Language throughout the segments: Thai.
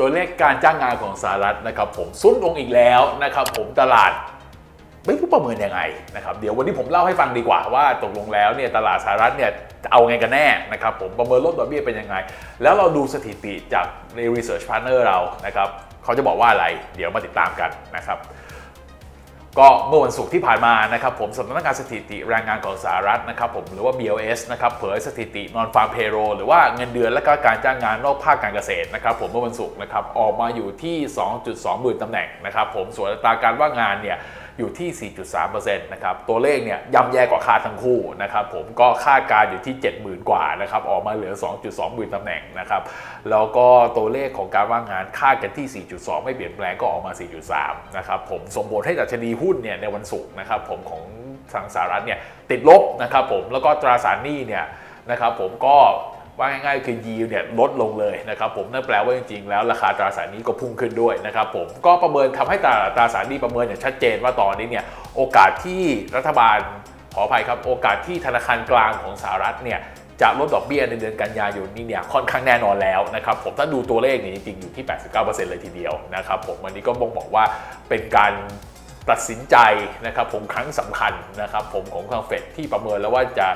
ตัวเลขการจ้างงานของสหรัฐนะครับผมซุดลงอีกแล้วนะครับผมตลาดไม่รู้ประเมินยังไงนะครับเดี๋ยววันนี้ผมเล่าให้ฟังดีกว่าว่าตกลงแล้วเนี่ยตลาดสหรัฐเนี่ยจะเอาไงกันแน่นะครับผมประเมินลดดอกเบี้ยเป็นยังไง แล้วเราดูสถิติจากใน Research Partner เรานะครับเขาจะบอกว่าอะไร เดี๋ยวมาติดตามกันนะครับ ก็เมื่อวันศุกร์ที่ผ่านมานะครับผมสำนักงานสถิติแรงงานของสหรัฐนะครับผมหรือว่า BLS นะครับเผยสถิตินอนฟาร์มเพโรหรือว่าเงินเดือนและก็การจ้างงานนอกภาคการเกษตรนะครับผมเมื่อวันศุกร์นะครับออกมาอยู่ที่ 2.2หมื่นตำแหน่งนะครับผมส่วนอัตราการว่างงานเนี่ย อยู่ที่ 4.3%นะครับ ตัวเลขเนี่ยย่ำแย่กว่าคาดทั้งคู่นะครับ ผมก็คาดการอยู่ที่ 70,000 กว่านะครับ ออกมาเหลือ 2.2หมื่นตำแหน่งนะครับ แล้วก็ตัวเลขของการว่างงานคาดกันที่ 4.2 ไม่เปลี่ยนแปลงก็ออกมา 4.3 นะครับ ผมส่งผลให้ดัชนีหุ้นเนี่ยในวันศุกร์นะครับผมของทางสหรัฐเนี่ยติดลบนะครับผม แล้วก็ตราสารหนี้เนี่ยนะครับผมก็ ว่าง่ายๆคือยีเนี่ยลดลงเลยนะครับผมนั่นแปลว่าจริงๆ แล้วราคาตราสารนี้ก็พุ่งขึ้นด้วยนะครับผมก็ประเมินทำให้ตราตราสารนี้ประเมินอย่างชัดเจนว่าตอนนี้เนี่ยโอกาสที่รัฐบาลขออภัยครับโอกาสที่ธนาคารกลางของสหรัฐเนี่ยจะลดดอกเบี้ยในเดือนกันยายนนี้เนี่ยค่อนข้างแน่นอนแล้วนะครับผมถ้าดูตัวเลขเนี่ยจริงๆอยู่ที่ 89%เลยทีเดียวนะครับผมวันนี้ก็บ่งบอกว่าเป็นการตัดสินใจนะครับผมครั้งสำคัญนะครับผมของทางเฟดที่ประเมินแล้วว่าจะ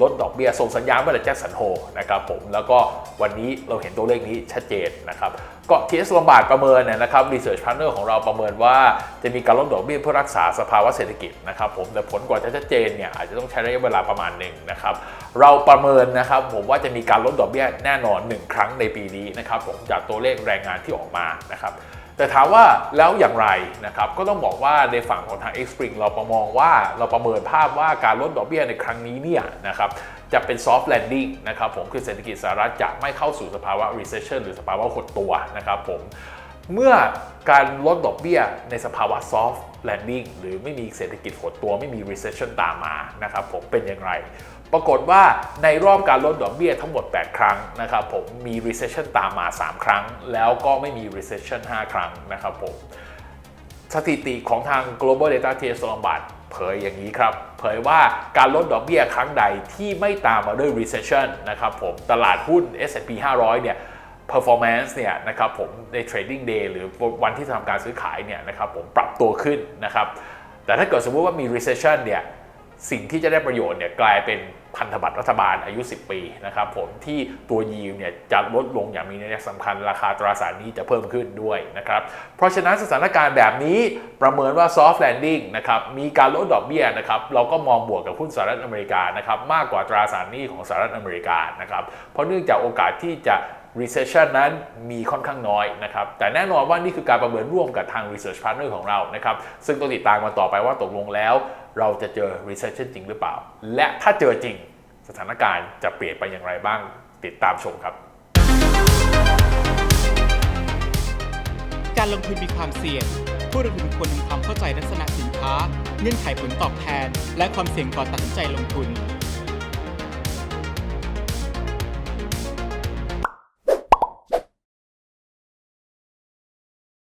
ลดดอกเบี้ยส่งสัญญาณเมื่อไรแจ็คสันโฮนะครับผมแล้วก็วันนี้เราเห็นตัวเลขนี้ชัดเจนนะครับก็ทีเอสลอมบาร์ดประเมินนะครับ Research Partner ของเราประเมินว่าจะมีการลดดอกเบี้ยเพื่อรักษาสภาวะเศรษฐกิจนะครับผมแต่ผลกว่าจะชัดเจนเนี่ยอาจจะต้องใช้ระยะเวลาประมาณหนึ่งนะครับเราประเมินนะครับผมว่าจะมีการลดดอกเบี้ยแน่นอน 1 ครั้งในปีนี้นะครับผมจากตัวเลขแรงงานที่ออกมานะครับ แต่ถามว่าแล้วอย่างไรนะครับก็ต้องบอกว่าในฝั่งของทาง Xpring เราประมองว่าเราประเมินภาพว่าการลดดอกเบี้ยในครั้งนี้เนี่ยนะครับจะเป็น soft landing นะครับผมคือเศรษฐกิจสหรัฐจะไม่เข้าสู่สภาวะ recession หรือสภาวะหดตัวนะครับผมเมื่อการลดดอกเบี้ยในสภาวะ soft landing หรือไม่มีเศรษฐกิจหดตัวไม่มี recession ตามมานะครับผมเป็นอย่างไร ปรากฏว่าในรอบการลดดอกเบี้ยทั้งหมด 8 ครั้งนะครับผมมี recession ตามมา 3 ครั้ง แล้วก็ไม่มี recession 5 ครั้งนะครับผมสถิติของทาง global data t s ลอมบาร์ดเผยอย่างนี้ครับ เผยว่าการลดดอกเบี้ยครั้งใดที่ไม่ตามมาด้วย recession นะครับผมตลาดหุ้น S&P 500 เนี่ย performance เนี่ยนะครับผมใน trading day หรือวันที่ทำการซื้อขายเนี่ยนะครับผมปรับตัวขึ้นนะครับแต่ถ้าเกิดสมมติว่ามี recession เนี่ย สิ่งที่จะได้ประโยชน์เนี่ยกลายเป็นพันธบัตรรัฐบาลอายุ 10 ปีนะครับผมที่ตัวยีวเนี่ยจะลดลงอย่างมีนัยสำคัญราคาตราสารนี้จะเพิ่มขึ้นด้วยนะครับเพราะฉะนั้นสถานการณ์แบบนี้ประเมินว่า soft landing นะครับมีการลดดอกเบี้ยนะครับเราก็มองบวกกับหุ้นสหรัฐอเมริกานะครับมากกว่าตราสารนี้ของสหรัฐอเมริกานะครับเพราะเนื่องจากโอกาสที่จะ recession นั้นมีค่อนข้างน้อยนะครับ แต่แน่นอนว่านี่คือการประเมินร่วมกับทาง research partner ของเรานะครับ ซึ่งต้องติดตามกันต่อไปว่าตกลงแล้ว เราจะเจอ recession จริงหรือเปล่า และถ้าเจอจริงสถานการณ์จะเปลี่ยนไปอย่างไรบ้าง ติดตามชมครับ การลงทุนมีความเสี่ยง ผู้ลงทุนควรทำความเข้าใจลักษณะสินค้า เงื่อนไขผลตอบแทน และความเสี่ยงก่อนตัดสินใจลงทุน